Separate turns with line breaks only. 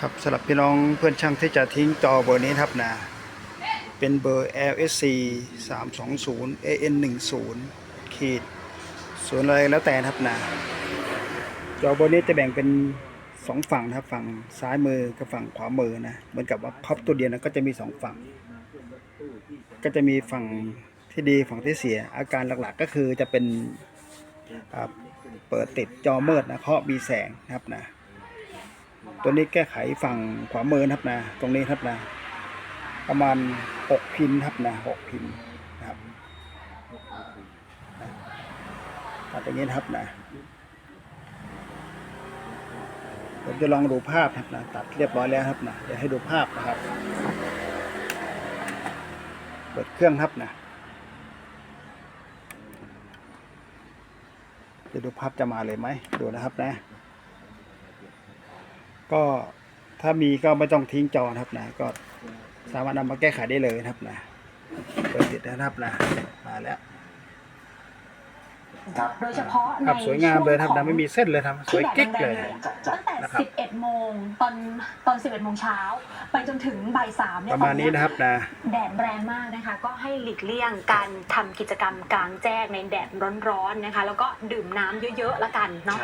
ครับสำหรับพี่น้องเพื่อนช่างที่จะทิ้งจอเบอร์นี้ครับนะเป็นเบอร์ LSC 320 AN 10ขีดศูนย์อะไรแล้วแต่ครับนะจอเบอร์นี้จะแบ่งเป็นสองฝั่งนะครับฝั่งซ้ายมือกับฝั่งขวามือนะเหมือนกับว่าพับตัวเดียวนะก็จะมีสองฝั่ง ก็จะมีฝั่งที่ดีฝั่งที่เสีย อาการหลักๆก็คือจะเป็นเปิดติดจอมืดนะเพราะมีแสงนะครับนะ ตัวนี้แก้ไขฝั่งขวามือนะครับนะ ตรงนี้ครับนะ ประมาณหกพินครับนะหกพินนะครับตัดอย่างนี้ครับนะผมจะลองดูภาพครับนะตัดเรียบร้อยแล้วครับนะเดี๋ยวให้ดูภาพนะครับเปิดเครื่องครับนะจะดูภาพจะมาเลยไหมดูนะครับนะ ก็ถ้ามีก็ไม่ต้องทิ้งจอนะครับนะ ก็สามารถนำมาแก้ไขได้เลยนะครับนะเปิดติดนะครับนะมาแล้ว
โดยเฉพาะใน
ครับสวยงามเลยครับ
ช่ว
นะ
ง
ไม่มีเส้นเลยครับสวยกิ๊กเลย
ตั้งแต่
นะครับ
11 โมงตอนตอน 11 โมงเช้า ไปจนถึงบ่ายสามเนี่ย
ประมาณนี้นะครับนะ
แดดแรงมากนะคะ ก็ให้หลีกเลี่ยงการทำกิจกรรมกลางแจ้งในแดดร้อนๆนะคะ แล้วก็ดื่มน้ำเยอะๆละกันเนาะ